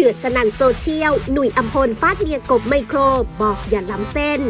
เดือดสนั่นโซเชียล หนุ่ยอัมพลฟาดเมียกบไมโคร บอกอย่าล้ำเส้น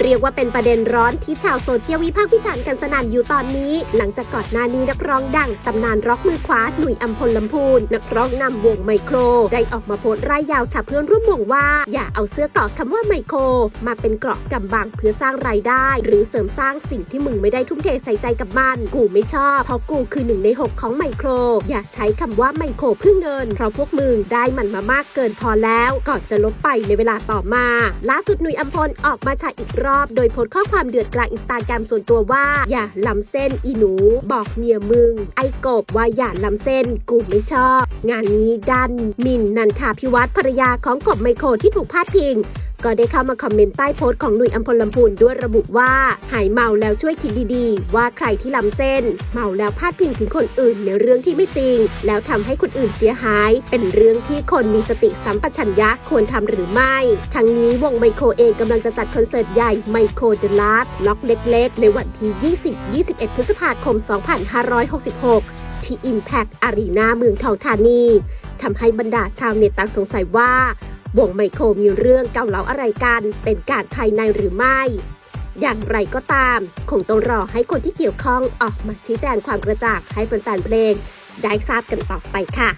เรียกว่าเป็นประเด็นร้อนที่ชาวโซเชียลวิพากษ์วิจารณ์กันสนั่นอยู่ตอนนี้ หลังจากก่อนหน้านี้นักร้องดังตำนานร็อกมือขวาหนุ่ยอัมพลลำพูน นักร้องนำวงไมโคร ได้ออกมาโพสต์ร่ายยาวฉาเพื่อนร่วมวงว่า อย่าเอาเสื้อกราะคำว่าไมโคร มาเป็นเกราะกำบังเพื่อสร้างรายได้ หรือเสริมสร้างสิ่งที่มึงไม่ได้ทุ่มเทใส่ใจกับมัน กูไม่ชอบเพราะกูคือหนึ่งในหกของไมโคร อย่าใช้คำว่าไมโครเพื่อเงินเพราะพวกมึงได้มันมามากากเกินพอแล้วก่อนจะลบไปในเวลาต่อมา ล่าสุดหนุ่ยอัมพลออกมาฉายอีกรอบ โดยโพสข้อความเดือดกลางอินสตาแกรมส่วนตัวว่า อย่าล้ำเส้นอีหนู บอกเมียมึง ไอ้กบว่าอย่าล้ำเส้นกูไม่ชอบ งานนี้ดันมินนันทาพิวัตรภรรยาของกบไมโครที่ถูกพาดพิง ก็ได้เข้ามาคอมเมนต์ใต้โพสต์ของหนุ่ยอัมพลลำพูนด้วยระบุว่า หายเมาแล้วช่วยคิดดีๆ ว่าใครที่ล้ำเส้น เมาแล้วพาดพิงถึงคนอื่นในเรื่องที่ไม่จริง แล้วทำให้คนอื่นเสียหาย เป็นเรื่องที่คนมีสติสัมปชัญญะควรทำหรือไม่ ทั้งนี้วงไมโครเองกำลังจะจัดคอนเสิร์ตใหญ่ไมโครเดลาร์ล็อกเล็ก ๆ ในวันที่ 20-21 พฤษภาคม 2566 ที่ Impact Arena เมืองทองธานีทำให้บรรดาชาวเน็ตต่างสงสัยว่า วงไมโครมีเรื่องเกาเหลาอะไรกัน เป็นการภายในหรือไม่ อย่างไรก็ตาม คงต้องรอให้คนที่เกี่ยวข้องออกมาชี้แจงความกระจ่างให้แฟนๆเพลง ได้ทราบกันต่อไปค่ะ